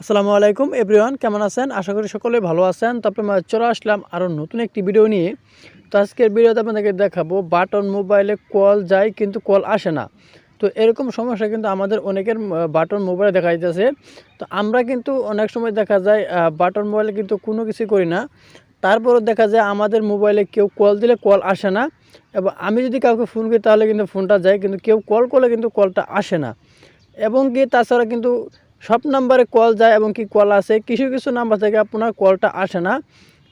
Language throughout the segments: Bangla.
আসসালামু আলাইকুম, এভরিওয়ান, কেমন আছেন? আশা করি সকলে ভালো আছেন। তারপরে আমরা চলে আসলাম আরও নতুন একটি ভিডিও নিয়ে। তো আজকের ভিডিওতে আপনাদেরকে দেখাবো, বাটন মোবাইলে কল যায় কিন্তু কল আসে না। তো এরকম সমস্যা কিন্তু আমাদের অনেকের বাটন মোবাইলে দেখা যাইতেছে। তো আমরা কিন্তু অনেক সময় দেখা যায় বাটন মোবাইলে কিন্তু কোনো কিছু করি না। তারপরও দেখা যায় আমাদের মোবাইলে কেউ কল দিলে কল আসে না। এবং আমি যদি কাউকে ফোন করি তাহলে কিন্তু ফোনটা যায়, কিন্তু কেউ কল করলে কিন্তু কলটা আসে না। এবং কি তাছাড়া কিন্তু সব নাম্বারে কল যায় এবং কি কল আসে কিছু কিছু নাম্বার থেকে আপনার কলটা আসে না।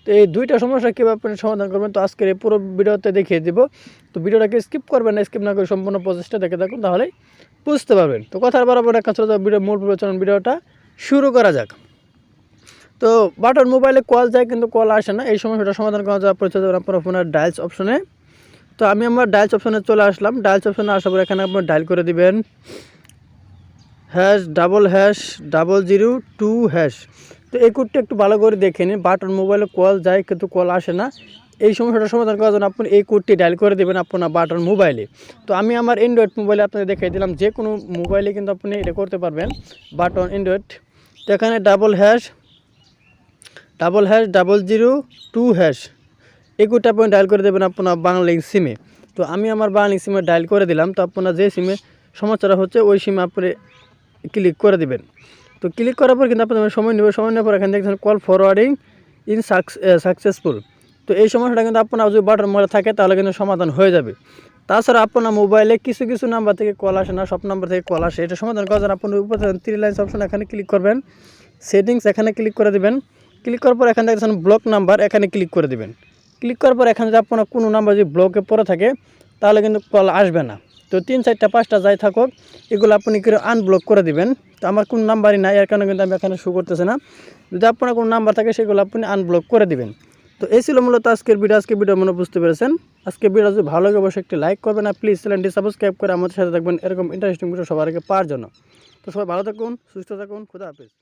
তো এই দুইটা সমস্যা কীভাবে আপনি সমাধান করবেন, তো আজকের এই পুরো ভিডিওতে দেখিয়ে দিব। তো ভিডিওটাকে স্কিপ করবেন না স্কিপ না করে সম্পূর্ণ প্রচেষ্টা দেখে থাকুন তাহলেই বুঝতে পারবেন। তো কথার বরাবর একটা যাবে ভিডিও, মূল প্রচলন ভিডিওটা শুরু করা যাক। তো বাটন মোবাইলে কল যায় কিন্তু কল আসে না, এই সমস্যাটা সমাধান করা যাওয়ার পরিচয় দেবেন আপনার ফোনের ডায়ালস অপশনে তো আমি আমার ডায়ালস অপশনে চলে আসলাম। ডায়ালস অপশনে আসার পর এখানে আপনি ডায়াল করে দিবেন। Hash, double hash, double zero, two hash. তো এই কোডটা একটু ভালো করে দেখে নিন। বাটন, মোবাইলে কল যায়, কিন্তু কল আসে না। এই সমস্যাটা সমাধান করার জন্য আপনি এই কোডটি ডায়াল করে দেবেন আপনার বাটন মোবাইলে। তো আমি আমার অ্যান্ড্রয়েড মোবাইলে আপনাকে দেখিয়ে দিলাম। যে কোনো মোবাইলে কিন্তু আপনি এটা করতে পারবেন। বাটন অ্যান্ড্রয়েড তো এখানে double hash double hash, double zero, two hash. এই কোডটা আপনি ডায়াল করে দেবেন আপনার বাংলালিংক সিমে। তো আমি আমার বাংলালিংক সিমে ডায়াল করে দিলাম। তো আপনার যে সিমে সমস্যাটা হচ্ছে, ওই সিমে আপনি ক্লিক করে দিবেন। তো ক্লিক করার পর কিন্তু আপনাদের সময় নেবে, সময় নেওয়ার পর এখানে দেখছেন কল ফরওয়ার্ডিং ইন সাকসেসফুল তো এই সমস্যাটা কিন্তু আপনার যদি বাটন মোবাইল থাকে, তাহলে কিন্তু সমাধান হয়ে যাবে। তাছাড়া আপনার মোবাইলে কিছু কিছু নাম্বার থেকে কল আসে না, সব নাম্বার থেকে কল আসে। এটা সমাধান করার জন্য আপনি উপরে থ্রি লাইন্স অপশন এখানে ক্লিক করবেন। সেটিংস এখানে ক্লিক করে দেবেন। ক্লিক করার পর এখানে দেখছেন ব্লক নাম্বার এখানে ক্লিক করে দিবেন। ক্লিক করার পর এখানে যদি আপনার কোনো নাম্বার যদি ব্লকে পড়ে থাকে, তাহলে কিন্তু কল আসবে না। তো তিন চারটা, পাঁচটা যাই থাকুক, এগুলো আপনি করে আনব্লক করে দিবেন। তো আমার কোনো নাম্বারই নাই, এর কারণে কিন্তু আমি এখানে শো করতেছে না। যদি আপনার কোনো নাম্বার থাকে, সেগুলো আপনি আনব্লক করে দিবেন। তো এই ছিল মূলত আজকের ভিডিও আজকের ভিডিও মনে বুঝতে পেরেছেন। আজকে ভিডিও যদি ভালো লাগে, অবশ্যই একটি লাইক করবেন, আর প্লিজ চ্যানেলটি সাবস্ক্রাইব করে আমাদের সাথে থাকবেন। এরকম ইন্টারেস্টিং ভিডিও সবার আগে পাওয়ার জন্য। তো সবাই ভালো থাকুন, সুস্থ থাকুন, খুদা হাফিজ।